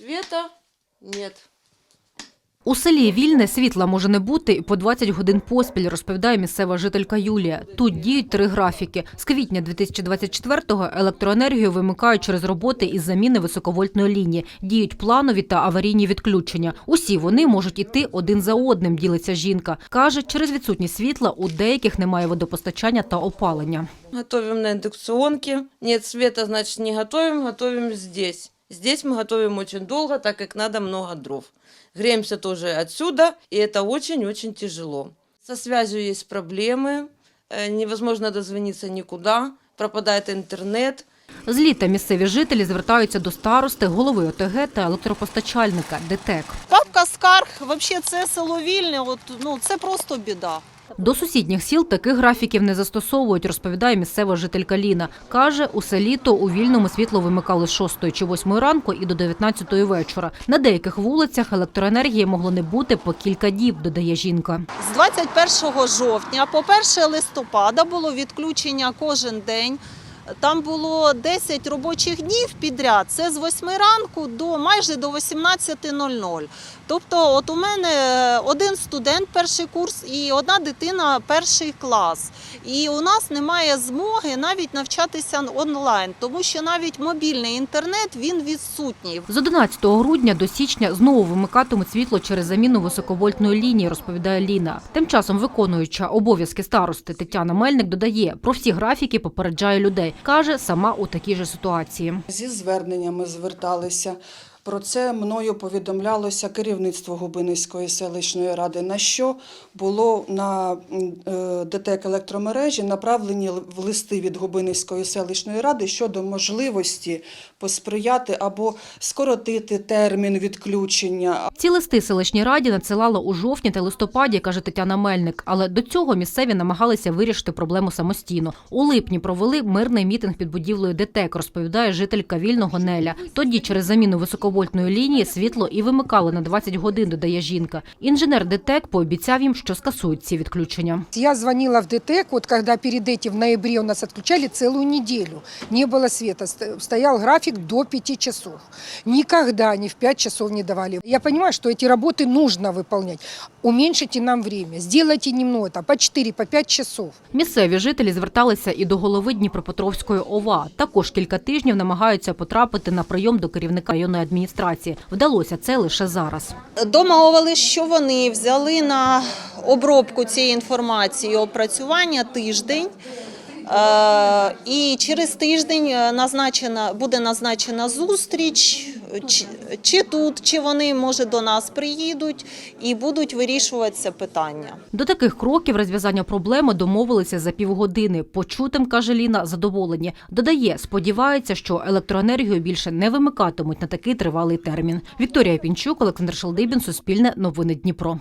Света нет. У селі Вільне світла може не бути і по 20 годин поспіль, розповідає місцева жителька Юлія. Тут діють три графіки. З квітня 2024-го електроенергію вимикають через роботи із заміни високовольтної лінії. Діють планові та аварійні відключення. Усі вони можуть іти один за одним, ділиться жінка. Каже, через відсутність світла у деяких немає водопостачання та опалення. Готовим на индукционке. Нет света, значит, не готовим, готовим здесь. Здесь мы готовим очень долго, так как надо много дров. Греемся тоже отсюда, и это очень-очень тяжело. Со связью есть проблемы, э, невозможно дозвониться никуда, пропадает интернет. З літа місцеві жителі звертаються до старости, голови ОТГ та електропостачальника ДТЕК. Папка скарг, взагалі це село Вільне, от, ну, це просто біда. До сусідніх сіл таких графіків не застосовують, розповідає місцева жителька Ліна. Каже, у селі то у вільному світло вимикали з 6 чи 8 ранку і до 19 вечора. На деяких вулицях електроенергії могло не бути по кілька діб, додає жінка. З 21 жовтня по 1 листопада було відключення кожен день. Там було 10 робочих днів підряд. Це з 8 ранку до майже до 18.00. Тобто, от у мене один студент перший курс і одна дитина перший клас. І у нас немає змоги навіть навчатися онлайн, тому що навіть мобільний інтернет він відсутній. З 11 грудня до січня знову вимикатимуть світло через заміну високовольтної лінії, розповідає Ліна. Тим часом виконуюча обов'язки старости Тетяна Мельник додає, про всі графіки попереджає людей. Каже, сама у такій же ситуації. Зі зверненнями зверталися. Про це мною повідомлялося керівництво Губинської селищної ради, на що було на е, ДТЕК електромережі направлені в листи від Губинської селищної ради щодо можливості посприяти або скоротити термін відключення, Ці листи селищній раді надсилала у жовтні та листопаді, каже Тетяна Мельник. Але до цього місцеві намагалися вирішити проблему самостійно. У липні провели мирний мітинг під будівлею ДТЕК, розповідає жителька вільного Неля. Тоді через заміну високовольтної лінії світло і вимикали на 20 годин, додає жінка. Інженер ДТЕК пообіцяв їм, що скасують ці відключення. Я звонила в ДТЭК, вот когда перед этим в ноябре у нас отключали целую неделю. Не было света, ст- стоял график до 5 часов. Никогда ни в 5 часов не давали. Я понимаю, что эти работы нужно выполнять. Уменьшите нам время, сделайте немного, там, по 4, по 5 часов. Місцеві жителі зверталися і до голови Дніпропетровської ОВА. Також кілька тижнів намагаються потрапити на прийом до керівника районної адміністрації. Вдалося це лише зараз. Домовили, що вони взяли на обробку цієї інформації опрацювання тиждень. Е, І через тиждень е, назначена буде назначена зустріч, чи, чи тут, чи вони може до нас приїдуть і будуть вирішувати це питання. До таких кроків розв'язання проблеми домовилися за півгодини. Почутим, каже Ліна, задоволені. Додає, сподівається, що електроенергію більше не вимикатимуть на такий тривалий термін. Вікторія Пінчук, Олександр Шалдибін, Суспільне, Новини Дніпро.